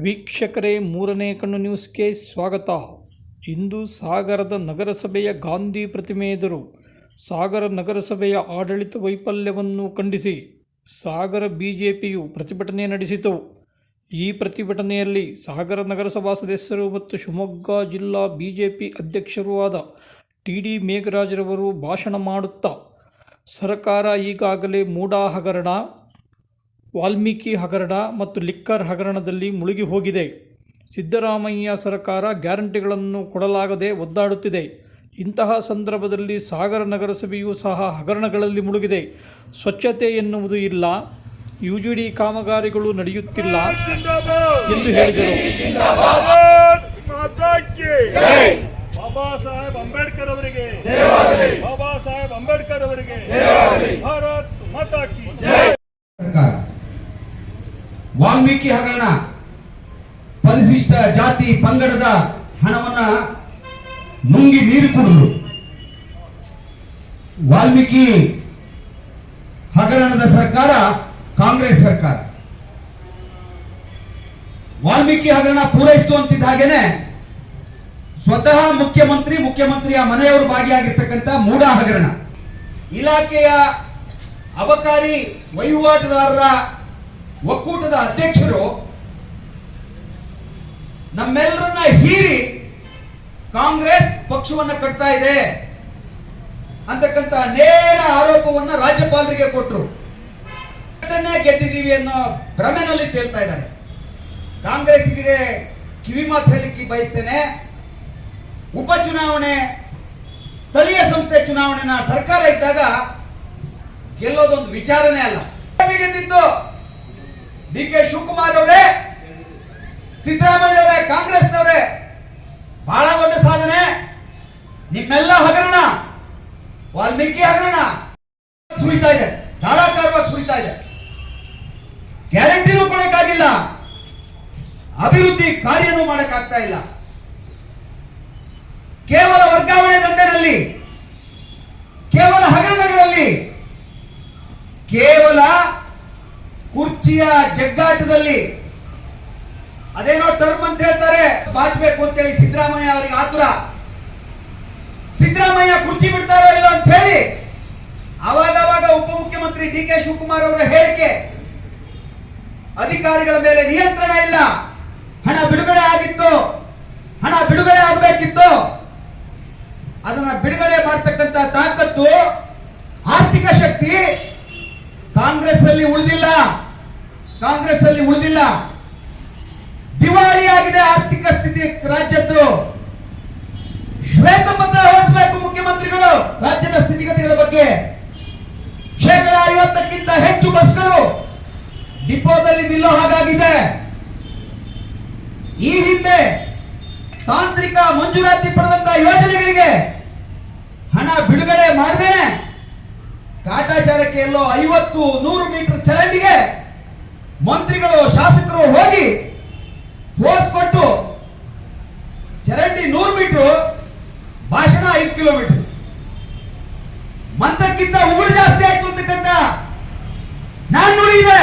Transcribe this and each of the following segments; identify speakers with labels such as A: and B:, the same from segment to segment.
A: ವೀಕ್ಷಕರೇ, ಮೂರನೇ ಕಣ್ಣು ನ್ಯೂಸ್ಗೆ ಸ್ವಾಗತ. ಇಂದು ಸಾಗರದ ನಗರಸಭೆಯ ಗಾಂಧಿ ಪ್ರತಿಮೆ ಎದುರು ಸಾಗರ ನಗರಸಭೆಯ ಆಡಳಿತ ವೈಫಲ್ಯವನ್ನು ಖಂಡಿಸಿ ಸಾಗರ ಬಿಜೆಪಿಯು ಪ್ರತಿಭಟನೆ ನಡೆಸಿತು. ಈ ಪ್ರತಿಭಟನೆಯಲ್ಲಿ ಸಾಗರ ನಗರಸಭಾ ಸದಸ್ಯರು ಮತ್ತು ಶಿವಮೊಗ್ಗ ಜಿಲ್ಲಾ ಬಿ ಜೆ ಪಿ ಅಧ್ಯಕ್ಷರೂ ಆದ ಟಿ ಡಿ ಮೇಘರಾಜರವರು ಭಾಷಣ ಮಾಡುತ್ತಾ, ಸರ್ಕಾರ ಈಗಾಗಲೇ ಮೂಡಾ ಹಗರಣ ವಾಲ್ಮೀಕಿ ಹಗರಣ ಮತ್ತು ಲಿಕ್ಕರ್ ಹಗರಣದಲ್ಲಿ ಮುಳುಗಿ ಹೋಗಿದೆ ಸಿದ್ದರಾಮಯ್ಯ ಸರ್ಕಾರ ಗ್ಯಾರಂಟಿಗಳನ್ನು ಕೊಡಲಾಗದೆ ಒದ್ದಾಡುತ್ತಿದೆ. ಇಂತಹ ಸಂದರ್ಭದಲ್ಲಿ ಸಾಗರ ನಗರಸಭೆಯೂ ಸಹ ಹಗರಣಗಳಲ್ಲಿ ಮುಳುಗಿದೆ. ಸ್ವಚ್ಛತೆ ಎನ್ನುವುದು ಇಲ್ಲ. ಯು ಜಿ ಡಿ ಕಾಮಗಾರಿಗಳು ನಡೆಯುತ್ತಿಲ್ಲ ಎಂದು ಹೇಳಿದರು
B: ಭಾರತ್ ಮಾತಾ ಕಿ
C: ಬಾಬಾ ಸಾಹೇಬ್ ಅಂಬೇಡ್ಕರ್ ಅವರಿಗೆ ಬಾಬಾ ಸಾಹೇಬ್ ಅಂಬೇಡ್ಕರ್ ಅವರಿಗೆ ಭಾರತ್ ಮಾತಾ ಕಿ
D: ಸರ್ಕಾರ ವಾಲ್ಮೀಕಿ ಹಗರಣ. ಪರಿಶಿಷ್ಟ ಜಾತಿ ಪಂಗಡದ ಹಣವನ್ನ ನುಂಗಿ ನೀರು ಕುಡಿದ್ರು. ವಾಲ್ಮೀಕಿ ಹಗರಣದ ಸರ್ಕಾರ ಕಾಂಗ್ರೆಸ್ ಸರ್ಕಾರ. ವಾಲ್ಮೀಕಿ ಹಗರಣ ಪೂರೈಸಿತು ಅಂತಿದ್ದ ಹಾಗೇನೆ ಸ್ವತಃ ಮುಖ್ಯಮಂತ್ರಿ, ಮುಖ್ಯಮಂತ್ರಿಯ ಮನೆಯವರು ಭಾಗಿಯಾಗಿರ್ತಕ್ಕಂಥ ಮೂಡ ಹಗರಣ. ಇಲಾಖೆಯ ಅಬಕಾರಿ ವಹಿವಾಟುದಾರರ ಒಕ್ಕೂಟದ ಅಧ್ಯಕ್ಷರು ನಮ್ಮೆಲ್ಲರನ್ನ ಹೀರಿ ಕಾಂಗ್ರೆಸ್ ಪಕ್ಷವನ್ನ ಕಟ್ತಾ ಇದೆ ಅಂತಕ್ಕಂತ ನೇರ ಆರೋಪವನ್ನ ರಾಜ್ಯಪಾಲರಿಗೆ ಕೊಟ್ಟರು ಗೆದ್ದಿದ್ದೀವಿ ಅನ್ನೋ ಭ್ರಮೆನಲ್ಲಿ ತೇಲ್ತಾ ಇದ್ದಾರೆ. ಕಾಂಗ್ರೆಸ್ಗೆ ಕಿವಿ ಮಾತು ಹೇಳಲಿಕ್ಕೆ ಬಯಸ್ತೇನೆ. ಉಪಚುನಾವಣೆ, ಸ್ಥಳೀಯ ಸಂಸ್ಥೆ ಚುನಾವಣೆನ ಸರ್ಕಾರ ಇದ್ದಾಗ ಗೆಲ್ಲೋದೊಂದು ವಿಚಾರನೇ ಅಲ್ಲ. ಗೆದ್ದಿದ್ದು? ಡಿ ಕೆ ಶಿವಕುಮಾರ್ ಅವರೇ, ಸಿದ್ದರಾಮಯ್ಯ ಅವರೇ, ಕಾಂಗ್ರೆಸ್ನವರೇ, ಬಹಳ ದೊಡ್ಡ ಸಾಧನೆ. ನಿಮ್ಮೆಲ್ಲ ಹಗರಣ, ವಾಲ್ಮೀಕಿ ಹಗರಣ. ಸುರಿತಾ ಇದೆ, ಧಾರಾಕಾರವಾಗಿ ಸುರಿತಾ ಇದೆ. ಗ್ಯಾರಂಟಿನೂ ಕೊಡಕ್ಕಾಗಿಲ್ಲ ಅಭಿವೃದ್ಧಿ ಕಾರ್ಯನೂ ಮಾಡಕ್ಕಾಗ್ತಾ ಇಲ್ಲ. ಕೇವಲ ವರ್ಗಾವಣೆ ದಂಧೆನಲ್ಲಿ, ಕೇವಲ ಹಗರಣಗಳಲ್ಲಿ, ಕೇವಲ ಕುರ್ಚಿಯ ಜಗ್ಗಾಟದಲ್ಲಿ ಅದೇನೋ ಟರ್ಮ್ ಅಂತ ಹೇಳ್ತಾರೆ. ಬಾಚಬೇಕು ಅಂತ ಹೇಳಿ ಸಿದ್ದರಾಮಯ್ಯ ಅವರಿಗೆ ಆತುರ. ಸಿದ್ದರಾಮಯ್ಯ ಕುರ್ಚಿ ಬಿಡ್ತಾರೋ ಇಲ್ಲ ಅಂತ ಹೇಳಿ ಅವಾಗ ಅವಾಗ ಉಪಮುಖ್ಯಮಂತ್ರಿ ಡಿ ಕೆ ಶಿವಕುಮಾರ್ ಅವರ ಹೇಳಿಕೆ. ಅಧಿಕಾರಿಗಳ ಮೇಲೆ ನಿಯಂತ್ರಣ ಇಲ್ಲ. ಹಣ ಬಿಡುಗಡೆ ಆಗಿತ್ತು. ಹಣ ಬಿಡುಗಡೆ ಆಗಬೇಕಿತ್ತು. ಅದನ್ನ ಬಿಡುಗಡೆ ಮಾಡ್ತಕ್ಕಂತ ತಾಕತ್ತು ಆರ್ಥಿಕ ಶಕ್ತಿ ಕಾಂಗ್ರೆಸ್ ಅಲ್ಲಿ ಉಳಿದಿಲ್ಲ ಕಾಂಗ್ರೆಸ್ ಅಲ್ಲಿ ಉಳಿದಿಲ್ಲ. ದಿವಾಳಿಯಾಗಿದೆ ಆರ್ಥಿಕ ಸ್ಥಿತಿ ರಾಜ್ಯದ್ದು. ಶ್ವೇತಪತ್ರ ಹೊರಡಿಸಬೇಕು ಮುಖ್ಯಮಂತ್ರಿಗಳು ರಾಜ್ಯದ ಸ್ಥಿತಿಗತಿಗಳ ಬಗ್ಗೆ. ಶೇಕಡ ಐವತ್ತಕ್ಕಿಂತ ಹೆಚ್ಚು ಬಸ್ಗಳು ಡಿಪೋದಲ್ಲಿ ನಿಲ್ಲೋ ಹಾಗಾಗಿದೆ. ಈ ಹಿಂದೆ ತಾಂತ್ರಿಕ ಮಂಜೂರಾತಿ ಪಡೆದಂತ ಯೋಜನೆಗಳಿಗೆ ಹಣ ಬಿಡುಗಡೆ ಮಾಡದೇನೆ ಕಾಟಾಚಾರಕ್ಕೆ ಎಲ್ಲೋ ಐವತ್ತು ನೂರು ಮೀಟರ್ ಚರಂಡಿಗೆ ಮಂತ್ರಿಗಳು, ಶಾಸಕರು ಹೋಗಿ ಫೋರ್ಸ್ ಕೊಟ್ಟು ಚರಂಡಿ ನೂರು ಮೀಟರ್, ಭಾಷಣ ಐದು ಕಿಲೋಮೀಟರ್. ಮಂತ್ರಕ್ಕಿಂತ ಉಗುಳು ಜಾಸ್ತಿ ಆಯ್ತು ಅಂತಕ್ಕಂತ ನಾನ್ ನುಡಿದೆ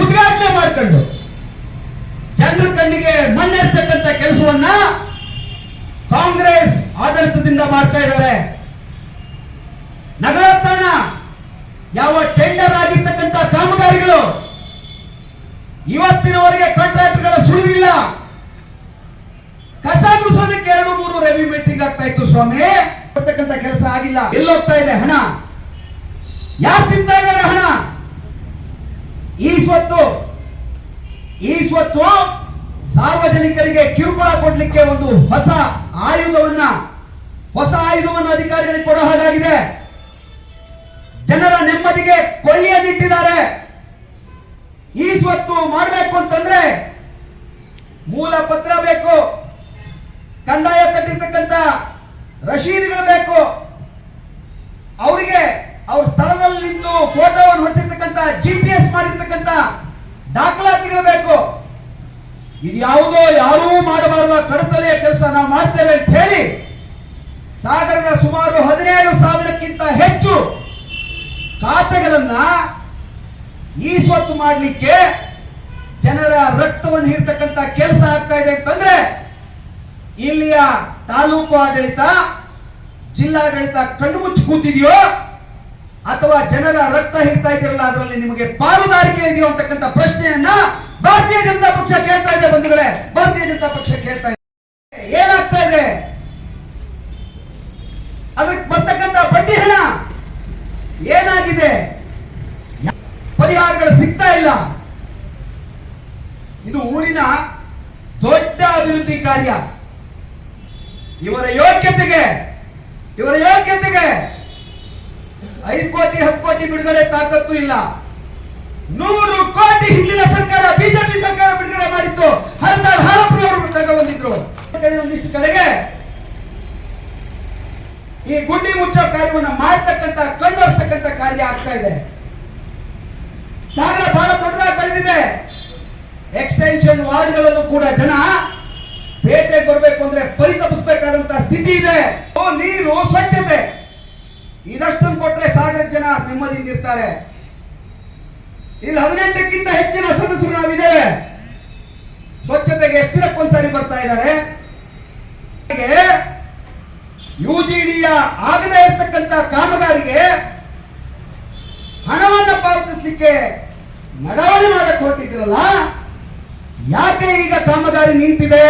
D: ಉದ್ಘಾಟನೆ ಮಾಡ್ಕೊಂಡು ಜನರ ಕಣ್ಣಿಗೆ ಮಣ್ಣೆರ್ತಕ್ಕಂಥ ಕೆಲಸವನ್ನ ಕಾಂಗ್ರೆಸ್ ಆಡಳಿತದಿಂದ ಮಾಡ್ತಾ ಇದ್ದಾರೆ. ನಗರೋತ್ಥಾನ ಯಾವ ಇವತ್ತಿನವರೆಗೆ ಕಾಂಟ್ರಾಕ್ಟ್ಗಳ ಸುಳಿವಿಲ್ಲ. ಕಸ ಗುಡಿಸೋದಕ್ಕೆ ಎರಡು ಮೂರು ರವಿ ಮೀಟಿಂಗ್ ಆಗ್ತಾ ಇತ್ತು ಸ್ವಾಮಿ. ಕೊಡ್ತಕ್ಕಂಥ ಕೆಲಸ ಆಗಿಲ್ಲ. ಎಲ್ಲೋಗ್ತಾ ಇದೆ ಹಣ. ಯಾರು ತಿಂತಾ ಇದ್ದಾರೆ ಹಣ? ಈ ಸ್ವತ್ತು ಈ ಸ್ವತ್ತು ಸಾರ್ವಜನಿಕರಿಗೆ ಕಿರುಕುಳ ಕೊಡ್ಲಿಕ್ಕೆ ಒಂದು ಹೊಸ ಆಯುಧವನ್ನ, ಹೊಸ ಆಯುಧವನ್ನು ಅಧಿಕಾರಿಗಳಿಗೆ ಕೊಡೋ ಹಾಗಾಗಿದೆ. ಜನರ ನೆಮ್ಮದಿಗೆ ಕೊಳ್ಳಿಯನ್ನಿಟ್ಟಿದ್ದಾರೆ. ಈ ಸ್ವತ್ತು ಮಾಡಬೇಕು ಅಂತಂದ್ರೆ ಮೂಲ ಪತ್ರ ಬೇಕು, ಕಂದಾಯ ಕಟ್ಟಿರ್ತಕ್ಕಂಥ ರಶೀದಿಗಳು ಬೇಕು. ಅವರಿಗೆ ಅವ್ರ ಸ್ಥಳದಲ್ಲಿ ನಿಂತು ಫೋಟೋವನ್ನು ಹೊಡಿಸಿರ್ತಕ್ಕಂಥ ಜಿ ಪಿ ಎಸ್ ಮಾಡಿರ್ತಕ್ಕಂಥ ದಾಖಲಾತಿಗಳು ಬೇಕು. ಇದು ಯಾವುದೋ ಯಾರೂ ಮಾಡಬಾರದ ಕಡತಲೆಯ ಕೆಲಸ ನಾವು ಮಾಡ್ತೇವೆ ಅಂತ ಹೇಳಿ ಸಾಗರದ ಸುಮಾರು ಹದಿನೇಳು ಸಾವಿರಕ್ಕಿಂತ ಹೆಚ್ಚು ಖಾತೆಗಳನ್ನ ಈ ಸ್ವತ್ತು ಮಾಡಲಿಕ್ಕೆ ಜನರ ರಕ್ತವನ್ನು ಹೀರ್ತಕ್ಕಂತ ಕೆಲಸ ಆಗ್ತಾ ಇದೆ ಅಂತಂದ್ರೆ ಇಲ್ಲಿಯ ತಾಲೂಕು ಆಡಳಿತ, ಜಿಲ್ಲಾಡಳಿತ ಕಣ್ಣು ಮುಚ್ಚಿ ಕೂತಿದೆಯೋ ಅಥವಾ ಜನರ ರಕ್ತ ಹೀರ್ತಾ ಇದ್ದೀರಲ್ಲ, ಅದರಲ್ಲಿ ನಿಮಗೆ ಪಾಲುದಾರಿಕೆ ಇದೆಯೋ ಅಂತಕ್ಕಂಥ ಪ್ರಶ್ನೆಯನ್ನ ಭಾರತೀಯ ಜನತಾ ಪಕ್ಷ ಕೇಳ್ತಾ ಇದೆ ಬಂಧುಗಳೇ. ಭಾರತೀಯ ಜನತಾ ಪಕ್ಷ ಕೇಳ್ತಾ ಇದೆ. ಏನಾಗ್ತಾ ಇದೆ? ಅಭಿವೃದ್ಧಿ ಕಾರ್ಯ. ಇವರ ಯೋಗ್ಯತೆಗೆ ಇವರ ಯೋಗ್ಯತೆಗೆ ಐದು ಕೋಟಿ, ಹತ್ತು ಕೋಟಿ ಬಿಡುಗಡೆ ತಾಕತ್ತು ಇಲ್ಲ. ನೂರು ಕೋಟಿ ಹಿಂದಿನ ಸರ್ಕಾರ, ಬಿಜೆಪಿ ಸರ್ಕಾರ ಬಿಡುಗಡೆ ಮಾಡಿತ್ತು. ಅವರು ತಗೊಂಡಿದ್ರು ಒಂದಿಷ್ಟು ಕಡೆಗೆ ಈ ಗುಂಡಿ ಮುಚ್ಚೋ ಕಾರ್ಯವನ್ನು ಮಾಡ್ತಕ್ಕಂತ ಕಣ್ಣೊರೆಸ್ತಕ್ಕಂತ ಕಾರ್ಯ ಆಗ್ತಾ ಇದೆ. ಸಾಗರ ಬಹಳ ದೊಡ್ಡದಾಗಿ ಬೆಳೆದಿದೆ. ಎಕ್ಸ್ಟೆನ್ಷನ್ ವಾರ್ಡ್ಗಳನ್ನು ಕೂಡ ಜನ ಬರಬೇಕು ಅಂದ್ರೆ ಪರಿತಪಿಸಬೇಕಾದಂತ ಸ್ಥಿತಿ ಇದೆ. ಓ, ನೀರು, ಸ್ವಚ್ಛತೆ. ಇದಷ್ಟನ್ನು ಕೊಟ್ಟರೆ ಸಾಗರ ಜನ ನೆಮ್ಮದಿಯಿಂದ ಇರ್ತಾರೆ ಇಲ್ಲಿ ಹದಿನೆಂಟಕ್ಕಿಂತ ಹೆಚ್ಚಿನ ಸದಸ್ಯರು ನಾವಿದ್ದೇವೆ. ಸ್ವಚ್ಛತೆಗೆ ಎಷ್ಟು ಬರ್ತಾ ಇದ್ದಾರೆ? ಯುಜಿಡಿಯ ಆಗದೆ ಇರತಕ್ಕಂತ ಕಾಮಗಾರಿಗೆ ಹಣವನ್ನ ಪಾವತಿಸಲಿಕ್ಕೆ ನಡವಳಿ ಮಾಡಕ್ ಹೊರಟಿದ್ರಲ್ಲ? ಯಾಕೆ ಈಗ ಕಾಮಗಾರಿ ನಿಂತಿದೆ?